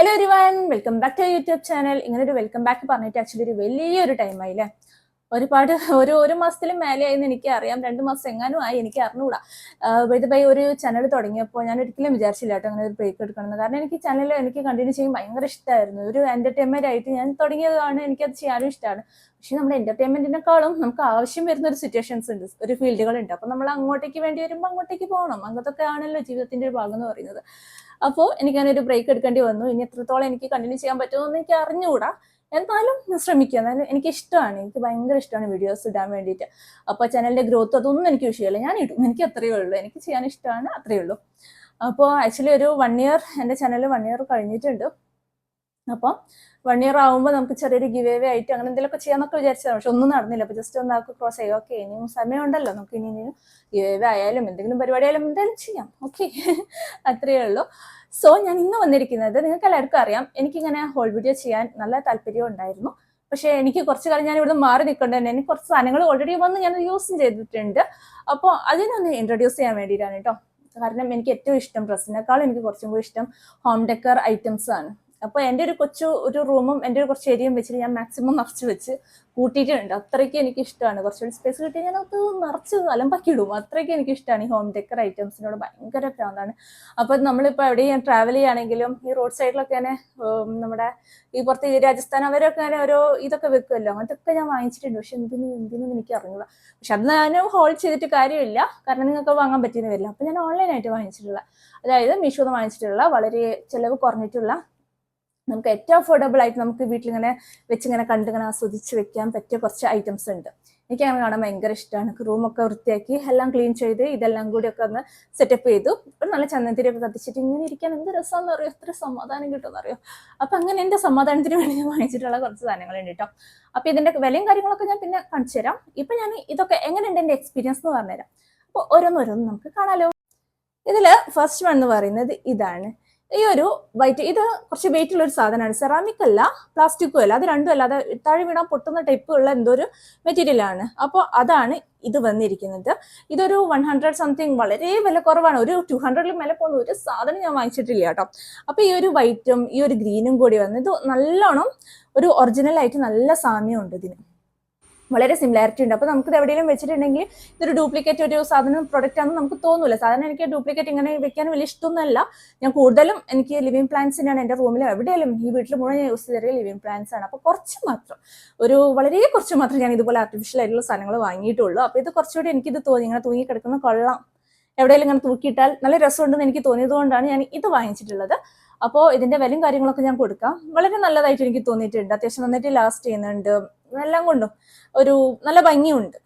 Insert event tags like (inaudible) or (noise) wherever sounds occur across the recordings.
Hello everyone welcome back to YouTube channel ഇങ്ങനെ ഒരു welcome back പറഞ്ഞിട്ട് ആക്ച്വലി ഒരു വലിയൊരു ടൈമായില്ലേ ഒരുപാട് ഒരു ഒരു മാസത്തിലും മേലെയായിരുന്നു എനിക്ക് അറിയാം. രണ്ട് മാസം എങ്ങാനും ആയി എനിക്ക് അറിഞ്ഞുകൂടാ. ഇത് ബൈ ഒരു ചാനൽ തുടങ്ങിയപ്പോൾ ഞാൻ ഒരിക്കലും വിചാരിച്ചില്ല കേട്ടോ അങ്ങനെ ഒരു ബ്രേക്ക് എടുക്കണമെന്ന്. കാരണം എനിക്ക് ചാനൽ എനിക്ക് കണ്ടിന്യൂ ചെയ്യാൻ ഭയങ്കര ഇഷ്ടമായിരുന്നു ഒരു എന്റർടൈൻമെന്റ് ആയിട്ട് ഞാൻ തുടങ്ങിയതാണ് എനിക്കത് ചെയ്യാനും ഇഷ്ടമാണ് പക്ഷെ നമ്മുടെ എന്റർടൈൻമെന്റിനെക്കാളും നമുക്ക് ആവശ്യം വരുന്ന ഒരു സിറ്റുവേഷൻസ് ഉണ്ട്. ഒരു ഫീൽഡുകളുണ്ട് അപ്പൊ നമ്മൾ അങ്ങോട്ടേക്ക് വേണ്ടി വരുമ്പോൾ അങ്ങോട്ടേക്ക് പോകണം. അങ്ങനത്തൊക്കെ ആണല്ലോ ജീവിതത്തിന്റെ ഒരു ഭാഗം എന്ന് പറയുന്നത്. അപ്പോൾ എനിക്ക് അങ്ങനെ ഒരു ബ്രേക്ക് എടുക്കേണ്ടി വന്നു. ഇനി എത്രത്തോളം എനിക്ക് കണ്ടിന്യൂ ചെയ്യാൻ പറ്റുമെന്ന് എനിക്ക് അറിഞ്ഞുകൂടാ. എന്നാലും ശ്രമിക്കുക എന്നാലും എനിക്ക് ഇഷ്ടമാണ്. എനിക്ക് ഭയങ്കര ഇഷ്ടമാണ് വീഡിയോസ് ഇടാൻ വേണ്ടിയിട്ട്. അപ്പോൾ ചാനലിന്റെ ഗ്രോത്ത് അതൊന്നും എനിക്ക് വിഷയമല്ല. ഞാൻ ഇടും. എനിക്ക് അത്രയേ ഉള്ളൂ. എനിക്ക് ചെയ്യാൻ ഇഷ്ടമാണ്. അത്രയേ ഉള്ളൂ. അപ്പോൾ ആക്ച്വലി ഒരു വൺ ഇയർ എന്റെ ചാനൽ വൺ ഇയർ കഴിഞ്ഞിട്ടുണ്ട്. അപ്പോൾ വൺ ഇയർ ആകുമ്പോൾ നമുക്ക് ചെറിയൊരു ഗിവ് അവേ ആയിട്ട് അങ്ങനെ എന്തെങ്കിലുമൊക്കെ ചെയ്യാന്നൊക്കെ വിചാരിച്ചതാണ്. പക്ഷെ ഒന്നും നടന്നില്ല. അപ്പോൾ ജസ്റ്റ് ഒന്ന് ആൾക്ക് ക്രോസ് ചെയ്യുക ഓക്കെ ഇനിയും സമയമുണ്ടല്ലോ. നമുക്ക് ഇനി ഇനിയും ഗിവ് അവേ ആയാലും എന്തെങ്കിലും പരിപാടി ആയാലും എന്തായാലും ചെയ്യാം. ഓക്കെ (laughs) അത്രയേ ഉള്ളൂ. സോ ഞാൻ ഇന്ന് വന്നിരിക്കുന്നത് നിങ്ങൾക്ക് എല്ലാവർക്കും അറിയാം. എനിക്കിങ്ങനെ ഹോൾ വീഡിയോ ചെയ്യാൻ നല്ല താല്പര്യം ഉണ്ടായിരുന്നു. പക്ഷേ എനിക്ക് കുറച്ച് കാലം ഞാൻ ഇവിടെ മാറി നിൽക്കേണ്ട തന്നെ. എനിക്ക് കുറച്ച് സാധനങ്ങൾ ഓൾറെഡി വന്ന് ഞാൻ യൂസും ചെയ്തിട്ടുണ്ട്. അപ്പോൾ അതിനൊന്ന് ഇൻട്രൊഡ്യൂസ് ചെയ്യാൻ വേണ്ടിയിട്ടാണ് കേട്ടോ. കാരണം എനിക്ക് ഏറ്റവും ഇഷ്ടം ഡ്രസ്സിനേക്കാളും എനിക്ക് കുറച്ചും കൂടി ഇഷ്ടം ഹോം ഡെക്കർ ഐറ്റംസ് ആണ്. അപ്പോൾ എന്റെ ഒരു കൊച്ചു ഒരു റൂമും എന്റെ ഒരു കുറച്ച് ഏരിയയും വെച്ചിട്ട് ഞാൻ മാക്സിമം നിറച്ച് വെച്ച് കൂട്ടിയിട്ടുണ്ട്. അത്രയ്ക്ക് എനിക്ക് ഇഷ്ടമാണ് കുറച്ചുകൂടി സ്പേസ് കിട്ടി ഞാൻ അത് നിറച്ച് അലമ്പാക്കി ഇടും അത്രയ്ക്ക് എനിക്ക് ഇഷ്ടമാണ് ഈ ഹോം ഡെക്കർ ഐറ്റംസിനോട് ഭയങ്കര ഭ്രാന്താണ്. അപ്പോൾ നമ്മളിപ്പോൾ എവിടെയും ട്രാവൽ ചെയ്യുകയാണെങ്കിലും ഈ റോഡ് സൈഡിലൊക്കെ തന്നെ നമ്മുടെ ഈ പുറത്ത് രാജസ്ഥാൻ അവരൊക്കെ അങ്ങനെ ഓരോ ഇതൊക്കെ വെക്കുമല്ലോ അങ്ങനത്തെ ഞാൻ വാങ്ങിച്ചിട്ടുണ്ട്. പക്ഷെ എന്തിനു എന്തിനും എനിക്ക് അറിഞ്ഞില്ല പക്ഷെ അത് ഞാൻ ഹോൾ ചെയ്തിട്ട് കാര്യമില്ല. കാരണം നിങ്ങൾക്ക് വാങ്ങാൻ പറ്റിയെന്ന് വരില്ല അപ്പോൾ ഞാൻ ഓൺലൈനായിട്ട് വാങ്ങിച്ചിട്ടുള്ള അതായത് മീഷോന്ന് വാങ്ങിച്ചിട്ടുള്ള വളരെ ചിലവ് കുറഞ്ഞിട്ടുള്ള നമുക്ക് ഏറ്റവും അഫോർഡബിൾ ആയിട്ട് നമുക്ക് വീട്ടിലിങ്ങനെ വെച്ചിങ്ങനെ കണ്ടിങ്ങനെ ആസ്വദിച്ച് വെക്കാൻ പറ്റിയ കുറച്ച് ഐറ്റംസ് ഉണ്ട്. എനിക്ക് അങ്ങനെ കാണാൻ ഭയങ്കര ഇഷ്ടമാണ് റൂമൊക്കെ വൃത്തിയാക്കി എല്ലാം ക്ലീൻ ചെയ്ത് ഇതെല്ലാം കൂടി ഒക്കെ ഒന്ന് സെറ്റപ്പ് ചെയ്തു. ഒരു നല്ല ചന്ദനത്തിരിയൊക്കെ കത്തിച്ചിട്ട് ഇങ്ങനെ ഇരിക്കാൻ എന്ത് രസമാണെന്ന് അറിയോ? എത്ര സമാധാനം കിട്ടുമെന്ന് അറിയോ അപ്പം അങ്ങനെ എന്റെ സമാധാനത്തിന് വേണ്ടി ഞാൻ വാങ്ങിച്ചിട്ടുള്ള കുറച്ച് സാധനങ്ങളുണ്ട് കേട്ടോ അപ്പം ഇതിന്റെ വിലയും കാര്യങ്ങളൊക്കെ ഞാൻ പിന്നെ കാണിച്ചു തരാം. ഇപ്പം ഞാൻ ഇതൊക്കെ എങ്ങനെയുണ്ട് എന്റെ എക്സ്പീരിയൻസ് എന്ന് പറഞ്ഞുതരാം. അപ്പോൾ ഓരോന്നോരോന്ന് നമുക്ക് കാണാലോ. ഇതിൽ ഫസ്റ്റ് വൺ എന്ന് പറയുന്നത് ഇതാണ്. ഈ ഒരു വൈറ്റ് ഇത് കുറച്ച് വെയിറ്റ് ഉള്ള ഒരു സാധനമാണ്. സെറാമിക് അല്ല പ്ലാസ്റ്റിക്കും അല്ല. അത് രണ്ടും അല്ല. അത് താഴെ വീണാൽ പൊട്ടുന്ന ടൈപ്പ് ഉള്ള എന്തോ ഒരു മെറ്റീരിയൽ ആണ്. അപ്പോൾ അതാണ് ഇത് വന്നിരിക്കുന്നത്. ഇതൊരു വൺ ഹൺഡ്രഡ് സംതിങ് വളരെ വില കുറവാണ്. ഒരു ടു ഹൺഡ്രഡിൽ മേലെ പോകുന്ന ഒരു സാധനം ഞാൻ വാങ്ങിച്ചിട്ടില്ല കേട്ടോ. അപ്പോൾ ഈ ഒരു വൈറ്റും ഈ ഒരു ഗ്രീനും കൂടി വന്ന് ഇത് നല്ലോണം ഒരു ഒറിജിനൽ ആയിട്ട് നല്ല സാമ്യമുണ്ട് ഇതിന്. വളരെ സിമിലാരിറ്റി ഉണ്ട്. അപ്പോൾ നമുക്കിത് എവിടെയെങ്കിലും വെച്ചിട്ടുണ്ടെങ്കിൽ ഇതൊരു ഡ്യൂപ്ലിക്കേറ്റ് ഒരു സാധനം പ്രൊഡക്റ്റ് ആണെന്ന് നമുക്ക് തോന്നില്ല സാധാരണ എനിക്ക് ഡ്യൂപ്ലിക്കേറ്റ് ഇങ്ങനെ വെക്കാൻ വലിയ ഇഷ്ടമൊന്നുമല്ല. ഞാൻ കൂടുതലും എനിക്ക് ലിവിങ് തന്നെയാണ് എന്റെ റൂമിലും എവിടെയെങ്കിലും ഈ വീട്ടിൽ മുഴുവൻ യൂസ് ചെയ്തിട്ട് ലിവിങ് പ്ലാന്റ്സ് ആണ്. അപ്പോൾ കുറച്ച് മാത്രം ഒരു വളരെ കുറച്ച് മാത്രം ഞാൻ ഇതുപോലെ ആർട്ടിഫിഷ്യൽ ആയിട്ടുള്ള സാധനങ്ങൾ വാങ്ങിയിട്ടുള്ളൂ. അപ്പോൾ ഇത് കുറച്ചുകൂടി എനിക്കിത് തോന്നി ഇങ്ങനെ തൂങ്ങി കിടക്കുന്ന കൊള്ളാം. എവിടെയെങ്കിലും ഇങ്ങനെ തൂക്കിയിട്ടാൽ നല്ല രസമുണ്ടെന്ന് എനിക്ക് തോന്നിയത് കൊണ്ടാണ് ഞാൻ ഇത് വാങ്ങിച്ചിട്ടുള്ളത്. അപ്പോൾ ഇതിന്റെ വിലയും കാര്യങ്ങളൊക്കെ ഞാൻ കൊടുക്കാം. വളരെ നല്ലതായിട്ട് എനിക്ക് തോന്നിയിട്ടുണ്ട്. അത്യാവശ്യം നന്നായിട്ട് ലാസ്റ്റ് ചെയ്യുന്നുണ്ട്. എല്ലാം കൊണ്ടും ഒരു നല്ല ഭംഗിയുണ്ട്.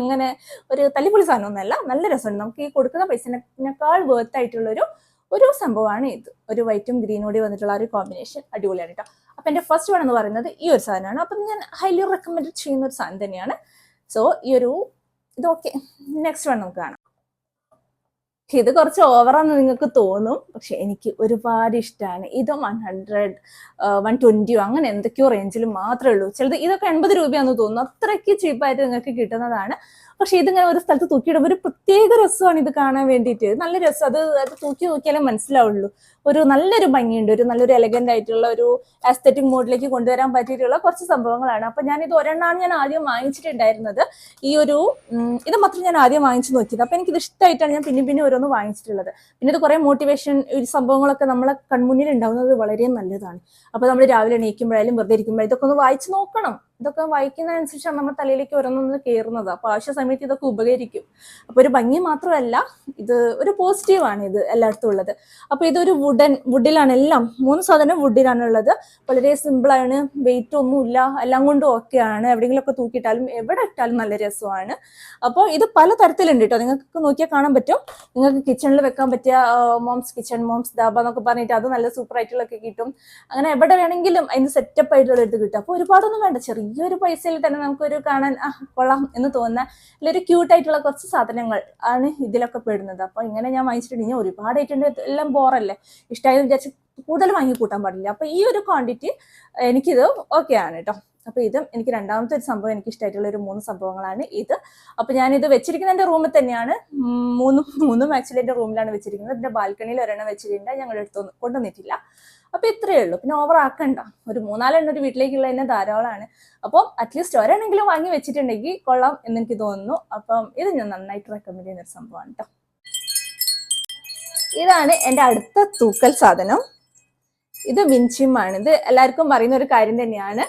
അങ്ങനെ ഒരു തല്ലിപ്പൊളി സാധനമൊന്നുമല്ല നല്ല രസമുണ്ട്. നമുക്ക് ഈ കൊടുക്കുന്ന പൈസനേക്കാൾ വേർത്ത് ആയിട്ടുള്ളൊരു ഒരു സംഭവമാണ് ഇത്. ഒരു വൈറ്റും ഗ്രീനും കൂടി വന്നിട്ടുള്ള ഒരു കോമ്പിനേഷൻ അടിപൊളിയാണ് കേട്ടോ അപ്പം എന്റെ ഫസ്റ്റ് വൺ എന്ന് പറയുന്നത് ഈ ഒരു സാധനമാണ്. അപ്പം ഞാൻ ഹൈലി റെക്കമെൻഡ് ചെയ്യുന്ന ഒരു സാധനം തന്നെയാണ്. സോ ഈ ഒരു ഇത് ഓക്കെ നെക്സ്റ്റ് വൺ നമുക്ക് കാണാം. ഇത് കുറച്ച് ഓവറാന്ന് നിങ്ങൾക്ക് തോന്നും. പക്ഷെ എനിക്ക് ഒരുപാട് ഇഷ്ടമാണ് ഇത് വൺ ഹൺഡ്രഡ് വൺ ട്വന്റിയോ അങ്ങനെ എന്തൊക്കെയോ റേഞ്ചിൽ മാത്രമേ ഉള്ളൂ. ചിലത് ഇതൊക്കെ എൺപത് രൂപയാണെന്ന് തോന്നുന്നു. അത്രയ്ക്ക് ചീപ്പായിട്ട് നിങ്ങൾക്ക് കിട്ടുന്നതാണ്. പക്ഷെ ഇതിങ്ങനെ ഒരു സ്ഥലത്ത് തൂക്കിയിടുമ്പോൾ ഒരു പ്രത്യേക രസമാണ് ഇത് കാണാൻ വേണ്ടിയിട്ട്. നല്ല രസം. അത് അത് തൂക്കി നോക്കിയാലേ മനസ്സിലാവുള്ളൂ. ഒരു നല്ലൊരു ഭംഗിയുണ്ട് ഒരു നല്ലൊരു എലഗന്റ് ആയിട്ടുള്ള ഒരു ആസ്തറ്റിക് മോഡിലേക്ക് കൊണ്ടുവരാൻ പറ്റിയിട്ടുള്ള കുറച്ച് സംഭവങ്ങളാണ്. അപ്പൊ ഞാൻ ഇത് ഒരെണ്ണമാണ് ഞാൻ ആദ്യം വാങ്ങിച്ചിട്ടുണ്ടായിരുന്നത്. ഈ ഒരു ഇത് മാത്രം ഞാൻ ആദ്യം വാങ്ങിച്ചു നോക്കിയത്. അപ്പൊ എനിക്കിത് ഇഷ്ടമായിട്ടാണ് ഞാൻ പിന്നെ പിന്നെ ഓരോന്ന് വാങ്ങിച്ചിട്ടുള്ളത്. പിന്നെ ഇത് കുറെ മോട്ടിവേഷൻ ഒരു സംഭവങ്ങളൊക്കെ നമ്മളെ കൺമുന്നിൽ ഉണ്ടാവുന്നത് വളരെ നല്ലതാണ്. അപ്പൊ നമ്മൾ രാവിലെ എണീക്കുമ്പോഴായാലും വെറുതെ ഇരിക്കുമ്പോഴും ഇതൊക്കെ ഒന്ന് വായിച്ചു നോക്കണം. ഇതൊക്കെ വായിക്കുന്നതനുസരിച്ചാണ് നമ്മുടെ തലയിലേക്ക് ഓരോന്നൊന്ന് കയറുന്നത് അപ്പൊ ആവശ്യ സമയത്ത് ഇതൊക്കെ ഉപകരിക്കും. അപ്പൊ ഒരു ഭംഗി മാത്രമല്ല ഇത് ഒരു പോസിറ്റീവാണ് ഇത് എല്ലായിടത്തും ഉള്ളത്. അപ്പൊ ഇതൊരു വുഡൻ വുഡിലാണ് എല്ലാം. മൂന്ന് സാധനം വുഡിലാണ് ഉള്ളത് വളരെ സിമ്പിളാണ് വെയിറ്റ് ഒന്നുമില്ല. എല്ലാം കൊണ്ടും ഓക്കെയാണ് എവിടെയെങ്കിലുമൊക്കെ തൂക്കിയിട്ടാലും എവിടെ ഇട്ടാലും നല്ല രസമാണ്. അപ്പോൾ ഇത് പല തരത്തിലുണ്ട് കേട്ടോ നിങ്ങൾക്ക് നോക്കിയാൽ കാണാൻ പറ്റും. നിങ്ങൾക്ക് കിച്ചണിൽ വെക്കാൻ പറ്റിയ മോംസ് കിച്ചൺ മോംസ് ദാബ എന്നൊക്കെ പറഞ്ഞിട്ട് അത് നല്ല സൂപ്പർ ആയിട്ടുള്ളൊക്കെ കിട്ടും. അങ്ങനെ എവിടെ വേണമെങ്കിലും അതിന് സെറ്റപ്പ് ആയിട്ടുള്ള ഇത് കിട്ടും. അപ്പോൾ ഒരുപാടൊന്നും വേണ്ട. ചെറിയൊരു പൈസയിൽ തന്നെ നമുക്കൊരു കാണാൻ ആ കൊള്ളാം എന്ന് തോന്നുന്ന ഒരു ക്യൂട്ട് ആയിട്ടുള്ള കുറച്ച് സാധനങ്ങൾ ആണ് ഇതിലൊക്കെ പെടുന്നത്. അപ്പോൾ ഇങ്ങനെ ഞാൻ വാങ്ങിച്ചിട്ടുണ്ട്. ഇനി ഒരുപാടായിട്ടുണ്ട്. എല്ലാം ബോറല്ലേ ഇഷ്ടമായെന്ന് വിചാരിച്ച് കൂടുതൽ വാങ്ങി കൂട്ടാൻ പാടില്ല. അപ്പോൾ ഈ ഒരു ക്വാണ്ടിറ്റി എനിക്കിത് ഓക്കെ ആണ് കേട്ടോ അപ്പൊ ഇതും എനിക്ക് രണ്ടാമത്തെ ഒരു സംഭവം എനിക്ക് ഇഷ്ടമായിട്ടുള്ള ഒരു മൂന്ന് സംഭവങ്ങളാണ് ഇത്. അപ്പൊ ഞാൻ ഇത് വെച്ചിരിക്കുന്ന എന്റെ റൂമിൽ തന്നെയാണ് മൂന്നും മൂന്നും ആക്ച്വലി എന്റെ റൂമിലാണ് വെച്ചിരിക്കുന്നത്. പിന്നെ ബാൽക്കണിയിൽ ഒരെണ്ണം വെച്ചിട്ടുണ്ട്. ഞങ്ങളുടെ അടുത്തൊന്നും കൊണ്ടുവന്നിട്ടില്ല. അപ്പൊ ഇത്രയേ ഉള്ളൂ. പിന്നെ ഓവർ ആക്കണ്ട. ഒരു മൂന്നാലെണ്ണം ഒരു വീട്ടിലേക്കുള്ള തന്നെ ധാരാളമാണ്. അപ്പോൾ അറ്റ്ലീസ്റ്റ് ഒരെണ്ണെങ്കിലും വാങ്ങി വെച്ചിട്ടുണ്ടെങ്കിൽ കൊള്ളാം എന്ന് എനിക്ക് തോന്നുന്നു. അപ്പം ഇത് ഞാൻ നന്നായിട്ട് റെക്കമെൻഡ് ചെയ്യുന്ന ഒരു സംഭവമാണ് കേട്ടോ ഇതാണ് എന്റെ അടുത്ത തൂക്കൽ സാധനം. ഇത് വിൻചിമാണ് ഇത് എല്ലാവർക്കും പറയുന്ന ഒരു കാര്യം തന്നെയാണ്.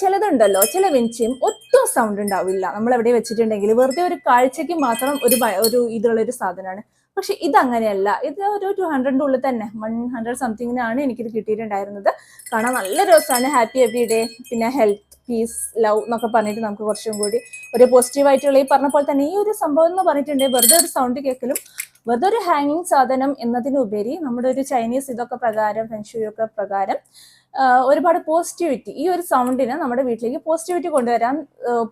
ചിലതുണ്ടല്ലോ. ചില വിൻചിയും ഒട്ടും സൗണ്ട് ഉണ്ടാവില്ല. നമ്മൾ എവിടെ വെച്ചിട്ടുണ്ടെങ്കിൽ വെറുതെ ഒരു കാഴ്ചക്ക് മാത്രം ഒരു ഒരു ഇതുള്ള ഒരു സാധനമാണ്. പക്ഷെ ഇത് അങ്ങനെയല്ല ഇത് ഒരു ടു ഹൺഡ്രഡിന്റെ ഉള്ളിൽ തന്നെ. വൺ ഹൺഡ്രഡ് സംതിങ്ങിനാണ് എനിക്കിത് കിട്ടിയിട്ടുണ്ടായിരുന്നത്. കാണാൻ നല്ല രസമാണ്. ഹാപ്പി എവറി ഡേ പിന്നെ ഹെൽത്ത് പീസ് ലവ് എന്നൊക്കെ പറഞ്ഞിട്ട് നമുക്ക് കുറച്ചും കൂടി ഒരു പോസിറ്റീവായിട്ടുള്ള ഈ പറഞ്ഞ പോലെ തന്നെ ഈ ഒരു സംഭവം എന്ന് പറഞ്ഞിട്ടുണ്ടെങ്കിൽ വെറുതെ ഒരു സൗണ്ട് കേൾക്കലും വെറുതെ ഒരു ഹാങ്ങിങ് സാധനം എന്നതിനുപരി നമ്മുടെ ഒരു ചൈനീസ് ഇതൊക്കെ പ്രകാരം ഫെൻഷുയൊക്കെ പ്രകാരം ഒരുപാട് പോസിറ്റിവിറ്റി ഈ ഒരു സൗണ്ടിന് നമ്മുടെ വീട്ടിലേക്ക് പോസിറ്റിവിറ്റി കൊണ്ടുവരാൻ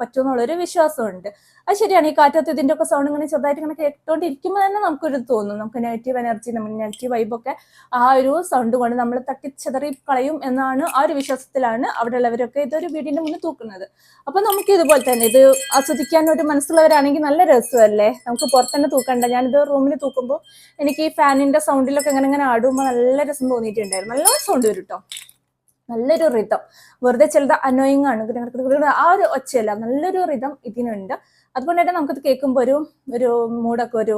പറ്റുമെന്നുള്ളൊരു വിശ്വാസമുണ്ട്. അത് ശരിയാണ് ഈ കാറ്റത്ത് ഇതിന്റെ ഒക്കെ സൗണ്ട് ഇങ്ങനെ ചെറുതായിട്ട് ഇങ്ങനെ കേട്ടോണ്ടിരിക്കുമ്പോൾ തന്നെ നമുക്കൊരു തോന്നും. നമുക്ക് നെഗറ്റീവ് എനർജി നമ്മൾ നെഗറ്റീവ് വൈബൊക്കെ ആ ഒരു സൗണ്ട് കൊണ്ട് നമ്മൾ തട്ടിച്ചെതറി കളയും എന്നാണ് ആ ഒരു വിശ്വാസത്തിലാണ് അവിടെ ഉള്ളവരൊക്കെ ഇതൊരു വീടിന്റെ മുന്നിൽ തൂക്കുന്നത്. അപ്പൊ നമുക്ക് ഇതുപോലെ തന്നെ ഇത് ആസ്വദിക്കാൻ ഒരു മനസ്സുള്ളവരാണെങ്കിൽ നല്ല രസമല്ലേ? നമുക്ക് പുറത്തന്നെ തൂക്കണ്ട. ഞാനിത് റൂമിൽ തൂക്കുമ്പോൾ എനിക്ക് ഈ ഫാനിന്റെ സൗണ്ടിലൊക്കെ ഇങ്ങനെ ഇങ്ങനെ ആടുമ്പോൾ നല്ല രസം തോന്നിയിട്ടുണ്ടായിരുന്നു. നല്ല സൗണ്ട് വരും കേട്ടോ നല്ലൊരു റിതം വെറുതെ ചിലത് അനോയിങ് ആണ്. ആ ഒരു ഒച്ചയല്ല. നല്ലൊരു റിതം ഇതിനുണ്ട്. അതുകൊണ്ട് തന്നെ നമുക്കത് കേൾക്കുമ്പോൾ ഒരു ഒരു മൂടൊക്കെ ഒരു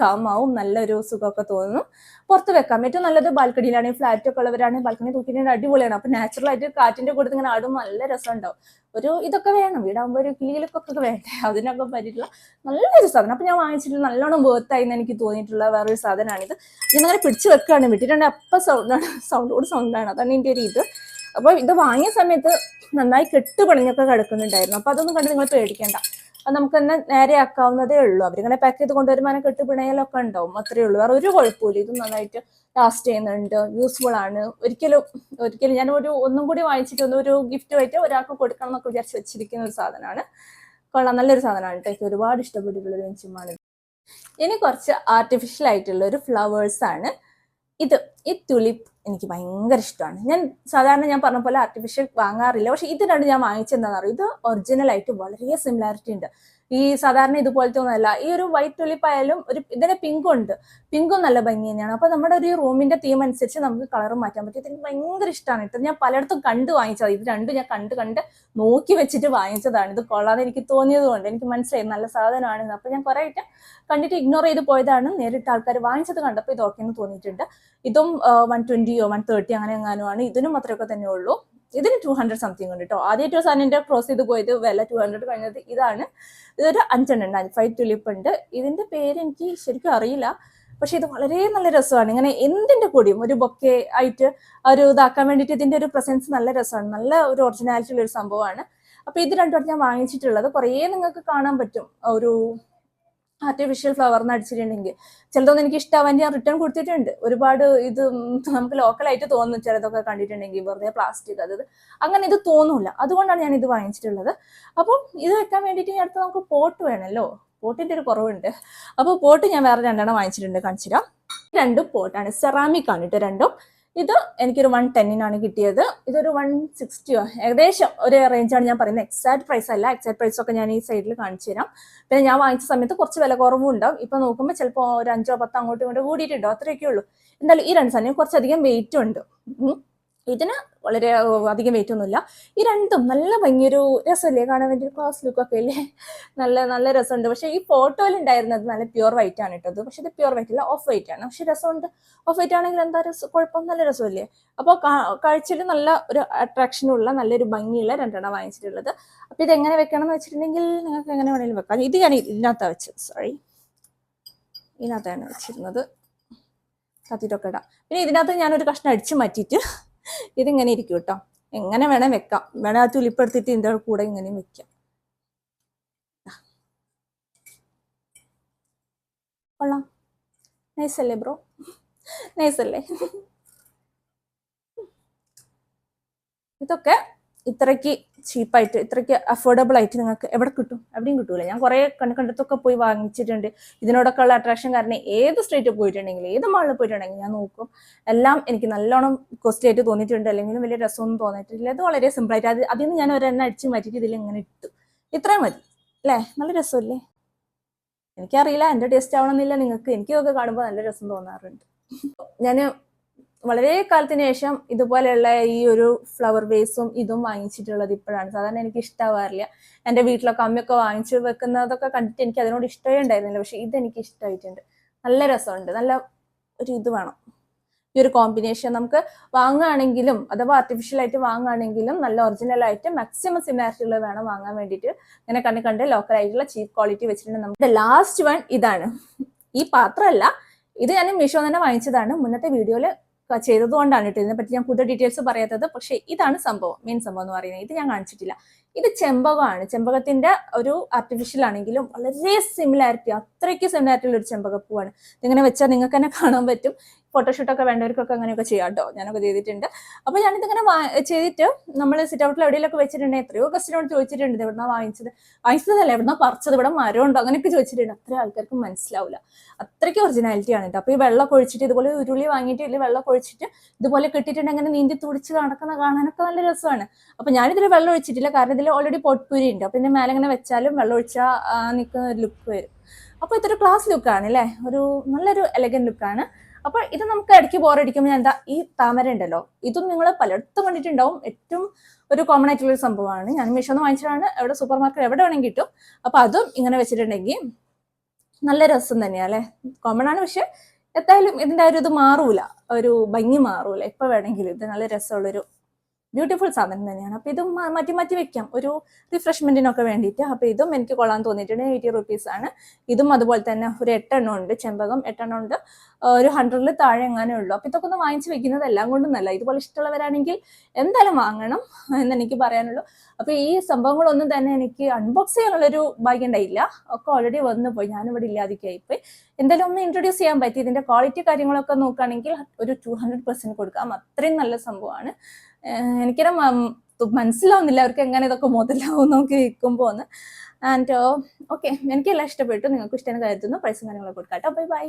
കാമാവും നല്ലൊരു സുഖമൊക്കെ തോന്നും. പുറത്ത് വെക്കാം. ഏറ്റവും നല്ലത് ബാൽക്കണിയിലാണെങ്കിൽ ഫ്ലാറ്റ് ഒക്കെ ഉള്ളവരാണെങ്കിൽ ബാൽക്കണി തൂക്കിയിട്ട് അടിപൊളിയാണ്. അപ്പൊ നാച്ചുറൽ ആയിട്ട് കാറ്റിന്റെ കൂടെ ഇങ്ങനെ ആടുമ്പോൾ നല്ല രസം ഉണ്ടാവും ഒരു ഇതൊക്കെ വേണം. വീടാകുമ്പോൾ ഒരു കിളികൾക്കൊക്കെ വേണ്ടേ? അതിനൊക്കെ പറ്റിയിട്ടുള്ള നല്ലൊരു സാധനം. അപ്പൊ ഞാൻ വാങ്ങിച്ചിട്ട് നല്ലോണം വേർത്തായി എന്ന് എനിക്ക് തോന്നിയിട്ടുള്ള വേറൊരു സാധനമാണിത്. അങ്ങനെ പിടിച്ചു വെക്കുകയാണ് വിട്ടിട്ടുണ്ടെങ്കിൽ അപ്പം സൗണ്ടാണ് സൗണ്ടോട് സൗണ്ടാണ് അതാണ് എന്റെ ഒരു ഇത്. അപ്പോൾ ഇത് വാങ്ങിയ സമയത്ത് നന്നായി കെട്ടുപണിഞ്ഞൊക്കെ കിടക്കുന്നുണ്ടായിരുന്നു. അപ്പൊ അതൊന്നും കണ്ട് നിങ്ങൾ പേടിക്കേണ്ട. നമുക്ക് തന്നെ നേരെ ആക്കാവുന്നതേ ഉള്ളൂ. അവരിങ്ങനെ പാക്ക് ചെയ്ത് കൊണ്ടുവരുമ്പോൾ അങ്ങനെ കെട്ടുപിണയലൊക്കെ ഉണ്ടാവും. അത്രേ ഉള്ളൂ. വേറെ ഒരു കുഴപ്പമില്ല ഇത് നന്നായിട്ട് ലാസ്റ്റ് ചെയ്യുന്നുണ്ട്. യൂസ്ഫുൾ ആണ്. ഒരിക്കലും ഒരിക്കലും ഞാൻ ഒരു ഒന്നും കൂടി വാങ്ങിച്ചിട്ട് ഒരു ഗിഫ്റ്റ് ആയിട്ട് ഒരാൾക്ക് കൊടുക്കണം എന്നൊക്കെ വിചാരിച്ച് വെച്ചിരിക്കുന്ന ഒരു സാധനമാണ്. കൊള്ളാം. നല്ലൊരു സാധനമാണ് കേട്ടോ. എനിക്ക് ഒരുപാട് ഇഷ്ടപ്പെട്ടിട്ടുള്ള ഒരു വെഞ്ചുമാണ് ഇനി കുറച്ച് ആർട്ടിഫിഷ്യൽ ആയിട്ടുള്ള ഒരു ഫ്ലവേഴ്സ് ആണ്. ഇത് ഈ തുലിപ്പ് എനിക്ക് ഭയങ്കര ഇഷ്ടമാണ്. ഞാൻ സാധാരണ ഞാൻ പറഞ്ഞ പോലെ ആർട്ടിഫിഷ്യൽ വാങ്ങാറില്ല. പക്ഷെ ഇത് രണ്ട് ഞാൻ വാങ്ങിച്ചെന്താണെന്ന് അറിയാം ഇത് ഒറിജിനൽ ആയിട്ട് വളരെ സിമിലാരിറ്റി ഉണ്ട്. ഈ സാധാരണ ഇതുപോലത്തെ ഒന്നല്ല ഈ ഒരു വൈറ്റ് ടുലിപ്പ് ആയാലും ഒരു ഇതിന് പിങ്കും ഉണ്ട്. പിങ്കും നല്ല ഭംഗി തന്നെയാണ്. അപ്പൊ നമ്മുടെ ഒരു റൂമിന്റെ തീം അനുസരിച്ച് നമുക്ക് കളർ മാറ്റാൻ പറ്റും. എനിക്ക് ഭയങ്കര ഇഷ്ടമാണ് ഇത് ഞാൻ പലയിടത്തും കണ്ട് വാങ്ങിച്ചത്. ഇത് രണ്ടും ഞാൻ കണ്ട് കണ്ട് നോക്കി വെച്ചിട്ട് വാങ്ങിച്ചതാണ്. ഇത് കൊള്ളാതെ എനിക്ക് തോന്നിയത് കൊണ്ട്. എനിക്ക് മനസ്സിലായി. നല്ല സാധനമാണ് അപ്പൊ ഞാൻ കുറെ ആയിട്ട് കണ്ടിട്ട് ഇഗ്നോർ ചെയ്ത് പോയതാണ്. നേരിട്ട് ആൾക്കാർ വാങ്ങിച്ചത് കണ്ടപ്പോൾ ഇത് ഓക്കെ എന്ന് തോന്നിയിട്ടുണ്ട്. ഇതും വൺ ട്വന്റിയോ വൺ തേർട്ടി അങ്ങനെ എങ്ങാനുമാണ് ഇതിനും അത്രയൊക്കെ തന്നെ ഉള്ളൂ. ഇതിന് ടു ഹൺഡ്രഡ് സംതിങ് ഉണ്ട് കേട്ടോ ആദ്യമായിട്ട് സാധനം ക്രോസ് ചെയ്ത് പോയത് വില ടു ഹൺഡ്രഡ് കഴിഞ്ഞത് ഇതാണ്. ഇതൊരു അഞ്ചെണ്ണം ഉണ്ട് ഫൈവ് ടുലിപ്പ് ഉണ്ട്. ഇതിന്റെ പേര് എനിക്ക് ശരിക്കും അറിയില്ല. പക്ഷെ ഇത് വളരെ നല്ല രസമാണ്. ഇങ്ങനെ എന്തിന്റെ കൂടിയും ഒരു ബൊക്കെ ആയിട്ട് ഒരു ഇതാക്കാൻ വേണ്ടിയിട്ട് ഇതിന്റെ ഒരു പ്രസൻസ് നല്ല രസമാണ്. നല്ല ഒരു ഒറിജിനാലിറ്റി ഉള്ള ഒരു സംഭവമാണ്. അപ്പോൾ ഇത് രണ്ടും ഞാൻ വാങ്ങിച്ചിട്ടുള്ളത്. കുറേ നിങ്ങൾക്ക് കാണാൻ പറ്റും. ഒരു ആർട്ടിഫിഷ്യൽ ഫ്ലവർ എന്ന് അടിച്ചിട്ടുണ്ടെങ്കിൽ. ചിലതൊന്നും എനിക്ക് ഇഷ്ടമാവാൻ ഞാൻ റിട്ടേൺ കൊടുത്തിട്ടുണ്ട്. ഒരുപാട് ഇത് നമുക്ക് ലോക്കലായിട്ട് തോന്നും ചിലതൊക്കെ കണ്ടിട്ടുണ്ടെങ്കിൽ വെറുതെ പ്ലാസ്റ്റിക് അത് അങ്ങനെ ഇത് തോന്നൂല. അതുകൊണ്ടാണ് ഞാൻ ഇത് വാങ്ങിച്ചിട്ടുള്ളത്. അപ്പം ഇത് വെക്കാൻ വേണ്ടിയിട്ട് ഞാൻ അടുത്ത് നമുക്ക് പോട്ട് വേണമല്ലോ. പോട്ടിന്റെ ഒരു കുറവുണ്ട്. അപ്പോൾ പോട്ട് ഞാൻ വേറെ രണ്ടെണ്ണം വാങ്ങിച്ചിട്ടുണ്ട്. കാണിച്ചിരാം രണ്ടും പോട്ടാണ് സെറാമിക് ആണ് കേട്ടോ രണ്ടും. ഇത് എനിക്കൊരു വൺ ടെന്നിനാണ് കിട്ടിയത്. ഇതൊരു വൺ സിക്സ്റ്റിയോ ഏകദേശം ഒരു റേഞ്ചാണ് ഞാൻ പറയുന്നത്. എക്സാക്ട് പ്രൈസ് അല്ല. എക്സാക്ട് പ്രൈസ് ഒക്കെ ഞാൻ ഈ സൈഡിൽ കാണിച്ചു തരാം. പിന്നെ ഞാൻ വാങ്ങിച്ച സമയത്ത് കുറച്ച് വില കുറവും ഉണ്ടാവും. ഇപ്പൊ നോക്കുമ്പോൾ ചിലപ്പോൾ ഒരു അഞ്ചോ പത്തോ അങ്ങോട്ടും ഇങ്ങോട്ടും കൂടിയിട്ടുണ്ടോ? അത്രയൊക്കെ ഉള്ളൂ. എന്തായാലും ഈ രണ്ട് സാധനം കുറച്ചധികം വെയിറ്റും ഉണ്ട്. ഇതിന് വളരെ അധികം വെയിറ്റ് ഒന്നുമില്ല. ഈ രണ്ടും നല്ല ഭംഗിയൊരു രസമല്ലേ? കാണാൻ വേണ്ടി ക്ലാസ് ലുക്കൊക്കെ അല്ലേ? നല്ല നല്ല രസമുണ്ട്. പക്ഷെ ഈ ഫോട്ടോയിൽ ഉണ്ടായിരുന്നത് നല്ല പ്യുവർ വൈറ്റ് ആണ് ഇട്ടത് പക്ഷെ ഇത് പ്യുവർ വൈറ്റ് അല്ല ഓഫ് വൈറ്റ് ആണ്. പക്ഷെ രസമുണ്ട്. ഓഫ് വൈറ്റ് ആണെങ്കിൽ എന്താ രസം? കുഴപ്പം നല്ല രസമല്ലേ? അപ്പോൾ കാഴ്ചയിൽ നല്ല ഒരു അട്രാക്ഷനുള്ള നല്ലൊരു ഭംഗിയുള്ള രണ്ടെണ്ണം വാങ്ങിച്ചിട്ടുള്ളത്. അപ്പോൾ ഇത് എങ്ങനെ വെക്കണം എന്ന് വെച്ചിട്ടുണ്ടെങ്കിൽ നിങ്ങൾക്ക് എങ്ങനെ വേണമെങ്കിലും വെക്കാം. ഇത് ഞാൻ ഇതിനകത്താണ് വെച്ചത്. സോറി ഇതിനകത്താണ് വെച്ചിരുന്നത്. കത്തിട്ടൊക്കെ ഇടാം. പിന്നെ ഇതിനകത്ത് ഞാനൊരു കഷ്ണം അടിച്ചു മാറ്റിയിട്ട് ഇതിങ്ങനെ ഇരിക്കും കേട്ടോ. എങ്ങനെ വേണേൽ വെക്കാം. വേണേൽ ആ തുലിപ്പെടുത്തിട്ട് ഇതിന്റെ കൂടെ ഇങ്ങനെയും വെക്കാം. കൊള്ളാം. നൈസ് അല്ലേ ബ്രോ? നൈസ് അല്ലേ ഇതൊക്കെ ഇത്രയ്ക്ക് ചീപ്പായിട്ട് ഇത്രയ്ക്ക് അഫോർഡബിൾ ആയിട്ട് നിങ്ങൾക്ക് എവിടെ കിട്ടും? എവിടെയും കിട്ടൂല. ഞാൻ കുറേ കണ്ടത്തൊക്കെ പോയി വാങ്ങിച്ചിട്ടുണ്ട്. ഇതിനോടൊക്കെ ഉള്ള അട്രാക്ഷൻ കാരണം ഏത് സ്ട്രീറ്റിൽ പോയിട്ടുണ്ടെങ്കിൽ ഏത് മാളിൽ പോയിട്ടുണ്ടെങ്കിൽ ഞാൻ നോക്കും. എല്ലാം എനിക്ക് നല്ലോണം കോസ്റ്റ്ലി ആയിട്ട് തോന്നിയിട്ടുണ്ട്. അല്ലെങ്കിൽ വലിയ രസമൊന്നും തോന്നിയിട്ടില്ല. ഇത് വളരെ സിമ്പിൾ ആയിട്ട്. അത് അതിൽ നിന്ന് ഞാൻ ഒരെണ്ണം അടിച്ച് മാറ്റിയിട്ട് ഇതിൽ ഇങ്ങനെ ഇട്ടു. ഇത്രയും മതി. അല്ലേ? നല്ല രസമല്ലേ? എനിക്കറിയില്ല. എന്റെ ടേസ്റ്റ് ആവണമെന്നില്ല നിങ്ങൾക്ക്. എനിക്ക് ഇതൊക്കെ കാണുമ്പോൾ നല്ല രസം തോന്നാറുണ്ട്. ഞാൻ വളരെ കാലത്തിന് ശേഷം ഇതുപോലെയുള്ള ഈ ഒരു ഫ്ലവർ വേസും ഇതും വാങ്ങിച്ചിട്ടുള്ളത് ഇപ്പോഴാണ്. സാധാരണ എനിക്ക് ഇഷ്ടമാവാറില്ല എന്റെ വീട്ടിലൊക്കെ അമ്മയൊക്കെ വാങ്ങിച്ചു വെക്കുന്നതൊക്കെ കണ്ടിട്ട് എനിക്ക് അതിനോട് ഇഷ്ടമേ ഉണ്ടായിരുന്നില്ല. പക്ഷെ ഇതെനിക്ക് ഇഷ്ടമായിട്ടുണ്ട്. നല്ല രസമുണ്ട്. നല്ല ഒരു ഇത് വേണം. ഈ ഒരു കോമ്പിനേഷൻ നമുക്ക് വാങ്ങുകയാണെങ്കിലും അഥവാ ആർട്ടിഫിഷ്യൽ ആയിട്ട് വാങ്ങുകയാണെങ്കിലും നല്ല ഒറിജിനൽ ആയിട്ട് മാക്സിമം സിമിലാരിറ്റി ഉള്ളത് വേണം വാങ്ങാൻ വേണ്ടിയിട്ട്. ഇങ്ങനെ കണ്ട് കണ്ട് ലോക്കൽ ആയിട്ടുള്ള ചീപ്പ് ക്വാളിറ്റി വെച്ചിട്ടുണ്ട് നമ്മുടെ ലാസ്റ്റ് വൺ ഇതാണ്. ഈ പാത്രമല്ല ഇത് ഞാൻ മീഷോ തന്നെ വാങ്ങിച്ചതാണ്. മുന്നത്തെ വീഡിയോയിൽ ചെയ്തതുകൊണ്ടാണ് കേട്ടോ. ഇതിനെപ്പറ്റി ഞാൻ കൂടുതൽ ഡീറ്റെയിൽസ് പറയാത്തത്. പക്ഷേ ഇതാണ് സംഭവം മെയിൻ സംഭവം എന്ന് പറയുന്നത്. ഇത് ഞാൻ കാണിച്ചിട്ടില്ല. ഇത് ചെമ്പകമാണ്. ചെമ്പകത്തിന്റെ ഒരു ആർട്ടിഫിഷ്യൽ ആണെങ്കിലും വളരെ സിമിലാരിറ്റി അത്രയ്ക്ക് സിമിലാരിറ്റി ഉള്ള ഒരു ചെമ്പകപ്പൂവാണ്. ഇതിങ്ങനെ വെച്ചാൽ നിങ്ങൾക്ക് തന്നെ കാണാൻ പറ്റും. ഫോട്ടോഷൂട്ടൊക്കെ വേണ്ടവർക്കൊക്കെ അങ്ങനെയൊക്കെ ചെയ്യാം കേട്ടോ ഞാനൊക്കെ ചെയ്തിട്ടുണ്ട്. അപ്പൊ ഞാനിതിങ്ങനെ ചെയ്തിട്ട് നമ്മൾ സിറ്റ് ഔട്ടിൽ എവിടെയെങ്കിലൊക്കെ വെച്ചിട്ടുണ്ട് എത്രയോ കസ്റ്റിനോട് ചോദിച്ചിട്ടുണ്ട്. ഇത് എവിടുന്നാ വാങ്ങിച്ചത്? വാങ്ങിച്ചതല്ല എവിടുന്നാ പറിച്ചത്? ഇവിടെ മരം ഉണ്ടോ അങ്ങനെയൊക്കെ ചോദിച്ചിട്ടുണ്ട്. അത്ര ആൾക്കാർക്ക് മനസ്സിലാവില്ല അത്രയ്ക്ക് ഒറിജിനാലിറ്റി ആണ് ഇത്. അപ്പൊ ഈ വെള്ളം ഒഴിച്ചിട്ട് ഇതുപോലെ ഉരുളി വാങ്ങിയിട്ട് ഇതിൽ വെള്ളം ഒഴിച്ചിട്ട് ഇതുപോലെ കിട്ടിയിട്ടുണ്ടെങ്കിൽ അങ്ങനെ നീന്തി തുടിച്ച് നടക്കുന്ന കാണാനൊക്കെ നല്ല രസമാണ്. അപ്പൊ ഞാനിതിൽ വെള്ളം ഒഴിച്ചിട്ടില്ല. കാരണം ഇതിൽ ഓൾറെഡി പൊട്ടുരി ഉണ്ട്. അപ്പൊ ഇതിന്റെ മേലെ ഇങ്ങനെ വെച്ചാലും വെള്ളം ഒഴിച്ചാൽ നിൽക്കുന്ന ഒരു ലുക്ക് വരും. അപ്പൊ ഇതൊരു ക്ലാസ് ലുക്കാണ് അല്ലേ ഒരു നല്ലൊരു എലഗൻ ലുക്കാണ് അപ്പൊ ഇത് നമുക്ക് ഇടയ്ക്ക് ബോറടിക്കുമ്പോൾ എന്താ? ഈ താമര ഉണ്ടല്ലോ ഇതും നിങ്ങൾ പലയിടത്തും കണ്ടിട്ടുണ്ടാവും. ഏറ്റവും ഒരു കോമൺ ആയിട്ടുള്ള ഒരു സംഭവമാണ്. ഞാൻ മീഷോന്ന് വാങ്ങിച്ചതാണ്. എവിടെ സൂപ്പർ മാർക്കറ്റ് എവിടെ വേണമെങ്കിൽ കിട്ടും. അപ്പൊ അതും ഇങ്ങനെ വെച്ചിട്ടുണ്ടെങ്കിൽ നല്ല രസം തന്നെയാ അല്ലേ കോമൺ ആണ് പക്ഷെ എന്തായാലും ഇതിന്റെ ആ ഒരു ഇത് മാറൂല. ഒരു ഭംഗി മാറൂല. എപ്പോ വേണമെങ്കിലും ഇത് നല്ല രസമുള്ളൊരു ബ്യൂട്ടിഫുൾ സാധനം തന്നെയാണ്. അപ്പൊ ഇതും മാറ്റി മാറ്റി വെക്കാം. ഒരു റിഫ്രഷ്മെന്റിനൊക്കെ വേണ്ടിയിട്ട്. അപ്പൊ ഇതും എനിക്ക് കൊള്ളാൻ തോന്നിയിട്ടുണ്ട്. എയ്റ്റി റുപ്പീസ് ആണ്. ഇതും അതുപോലെ തന്നെ ഒരു എട്ടെണ്ണം ഉണ്ട് ചെമ്പകം എട്ടെണ്ണം ഉണ്ട് ഒരു ഹൺഡ്രഡിൽ താഴെ എങ്ങാനേ ഉള്ളൂ. അപ്പൊ ഇതൊക്കെ ഒന്ന് വാങ്ങിച്ച് വെക്കുന്നത് എല്ലാം കൊണ്ടും നല്ല ഇതുപോലെ ഇഷ്ടമുള്ളവരാണെങ്കിൽ എന്തായാലും വാങ്ങണം എന്ന് എനിക്ക് പറയാനുള്ളൂ. അപ്പൊ ഈ സംഭവങ്ങളൊന്നും തന്നെ എനിക്ക് അൺബോക്സ് ചെയ്യാനുള്ളൊരു ഭാഗ്യം ഉണ്ടായില്ല. ഒക്കെ ഓൾറെഡി വന്നു പോയി ഞാനിവിടെ പോയി എന്തായാലും ഒന്ന് ഇൻട്രൊഡ്യൂസ് ചെയ്യാൻ പറ്റി. ഇതിന്റെ ക്വാളിറ്റി കാര്യങ്ങളൊക്കെ നോക്കുകയാണെങ്കിൽ ഒരു ടു ഹൺഡ്രഡ് പെർസെന്റ് കൊടുക്കാം. അത്രയും നല്ല സംഭവമാണ്. മ- മനസ്സിലാവുന്നില്ല അവർക്ക് എങ്ങനെ ഇതൊക്കെ മുതലാവും നോക്കി വിൽക്കുമ്പോൾ എന്ന് ആൻഡ് ഓക്കെ എനിക്കെല്ലാം ഇഷ്ടപ്പെട്ടു. നിങ്ങൾക്ക് ഇഷ്ടം കരുതുന്നു പൈസ കാര്യങ്ങളൊക്കെ കൊടുക്കാം കേട്ടോ ബൈ ബൈ